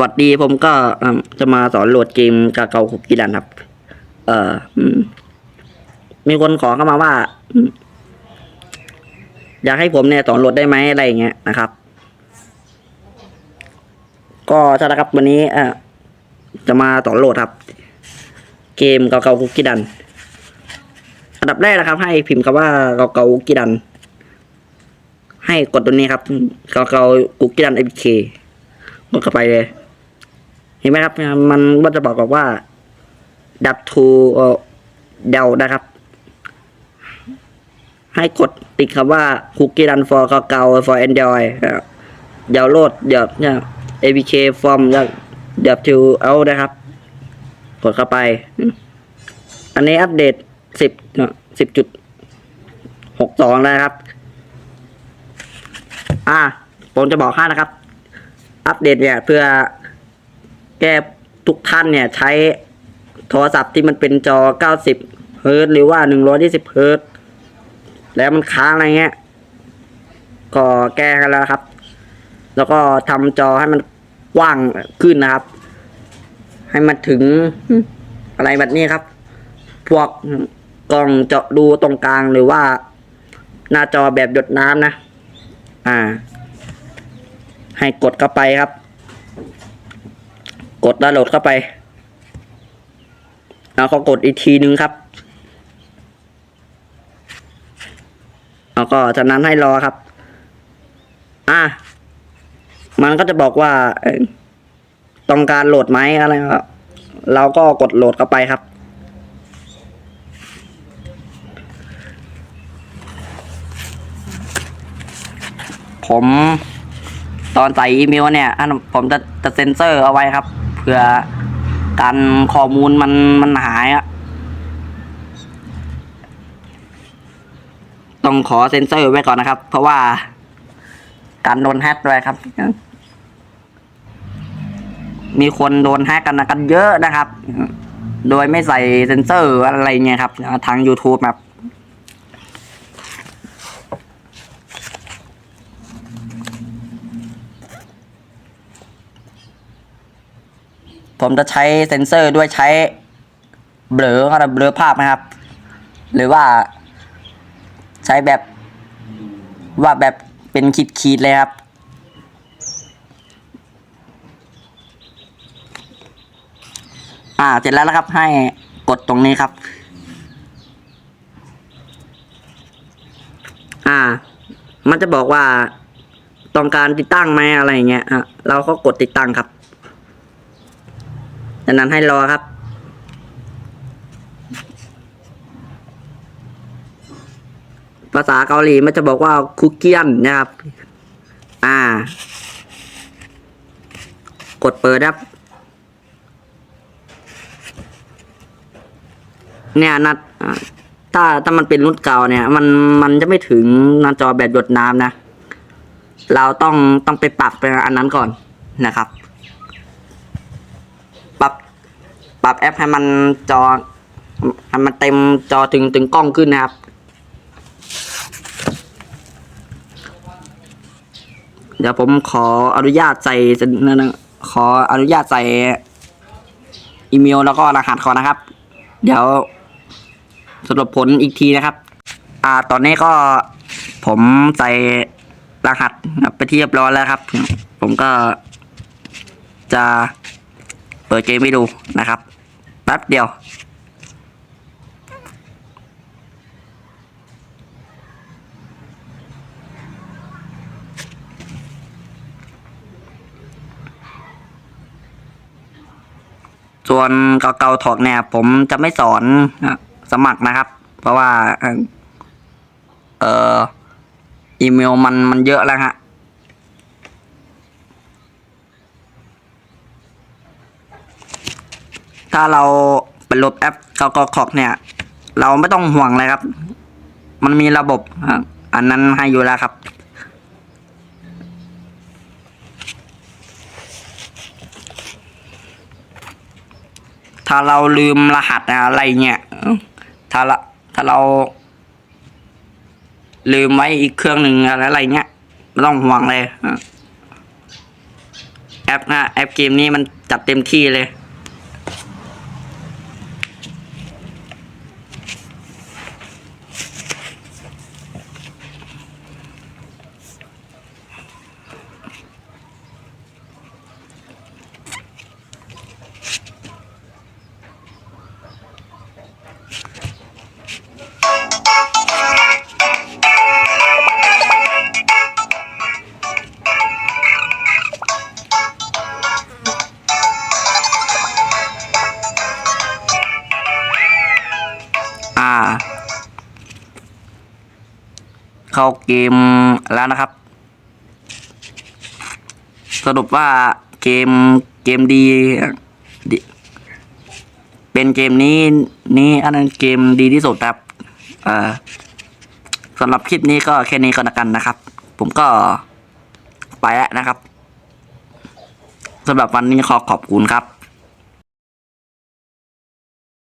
วัสดีผมก็จะมาสอนโหลดเกมกาเกาคุกกี้ดันครับ เอ่อมีคนขอเข้ามาว่า อยากให้ผมเนี่ยสอนโหลดได้ไหมอะไรอย่างเงี้ยนะครับ ก็ใช่แล้วครับวันนี้เอ่อจะมาสอนโหลดครับ เกมเกาเกาคุกกี้ดัน อันดับแรกนะครับ ให้พิมพ์คำว่าเกาเกาคุกกี้ดัน ให้กดตัวนี้ครับ เกาเกาคุกกี้ดันเอเคกดเข้าไปเลย ห็นไหมครับ มันก็จะบอกว่า ดับทูเดานะครับ ให้กดติดคำว่า cookie run for เก่าๆ for android ดาวน์โหลดเดี๋ยวเนี่ย apk from ดับทูเอานะครับ กดเข้าไป อันนี้อัปเดตสิบสิบจุดหกสองนะครับ อ่าผมจะบอกให้นะครับ อัปเดตเนี่ยเพื่อ แก้ทุกท่านเนี่ยใช้โทรศัพท์ที่มันเป็นจอ 90 เฮิรตซ์หรือว่า 120 เฮิรตซ์แล้วมันค้างอะไรเงี้ย ก็แก้กันแล้วครับ แล้วก็ทำจอให้มันกว้างขึ้นนะครับ ให้มันถึงอะไรแบบนี้ครับ พวกกล้องเจาะดูตรงกลางหรือว่า หน้าจอแบบหยดน้ำนะ อ่า ให้กดเข้าไปครับ กดดาวน์โหลดเข้าไปแล้วก็กดอีกทีนึงครับแล้วก็จากนั้นให้รอครับ อะมันก็จะบอกว่าต้องการโหลดไหมอะไรครับเราก็กดโหลดเข้าไปครับ ผมตอนใส่อีเมลเนี่ยอันผมจะจะเซ็นเซอร์เอาไว้ครับ เพื่อการข้อมูลมันมันหายอะต้องขอเซ็นเซอร์ไว้ก่อนนะครับ เพราะว่าการโดนแฮกด้วยครับ มีคนโดนแฮกกันกันเยอะนะครับ โดยไม่ใส่เซ็นเซอร์อะไรเงี้ยครับ ทาง YouTube แบบ ผมจะใช้เซ็นเซอร์ด้วยใช้เบลออะไรเบลอภาพนะครับ หรือว่าใช้แบบว่าแบบเป็นขีดขีดๆเลยครับอ่าเสร็จแล้วนะครับให้กดตรงนี้ครับ อ่า มันจะบอกว่าต้องการติดตั้งไหมอะไรเงี้ยอะเราก็กดติดตั้งครับ จากนั้นให้รอครับ ภาษาเกาหลีมันจะบอกว่าคุกเกี้ยนนะครับ อ่า กดเปิดครับเนี่ยนัดถ้าถ้ามันเป็นรุ่นเก่าเนี่ย มันมันจะไม่ถึงหน้าจอแบบหยดน้ำนะ เราต้องต้องไปปรับไปอันนั้นก่อนนะครับ ปรับ ปรับแอปให้มันจอให้มันเต็มจอถึงถึงกล้องขึ้นนะครับ เดี๋ยวผมขออนุญาตใส่นั่นนะขออนุญาตใส่อีเมลแล้วก็รหัสก่อนนะครับ เดี๋ยวสรุปผลอีกทีนะครับ อ่า ตอนนี้ก็ผมใส่รหัสไปที่เรียบร้อยแล้วครับ ผมก็จะเปิดเกมให้ดูนะครับ แป๊บเดียว ส่วนเก่าเกาถอกเนี่ย ผมจะไม่สอนสมัครนะครับ เพราะว่า เอ่อเอ่ออีเมลมันมันเยอะแล้วฮะ ถ้าเราไปลบแอปกาเกคอกเนี่ย เราไม่ต้องห่วงเลยครับ มันมีระบบอันนั้นให้อยู่แล้วครับ ถ้าเราลืมรหัสอะไรเงี้ยถ้าละถ้าเรา ลืมไว้อีกเครื่องหนึ่งอะไรอะไรเงี้ยไม่ต้องห่วงเลยแอปนะแอปเกมนี้มันจัดเต็มที่เลย เข้าเกมแล้วนะครับ สรุปว่าเกมเกมดีดี เป็นเกมนี้นี้อันนั้นเกมดีที่สุดครับสำหรับคลิปนี้ก็แค่นี้ก็แล้วกันนะครับ ผมก็ไปแล้วนะครับสำหรับวันนี้ขอขอบคุณครับ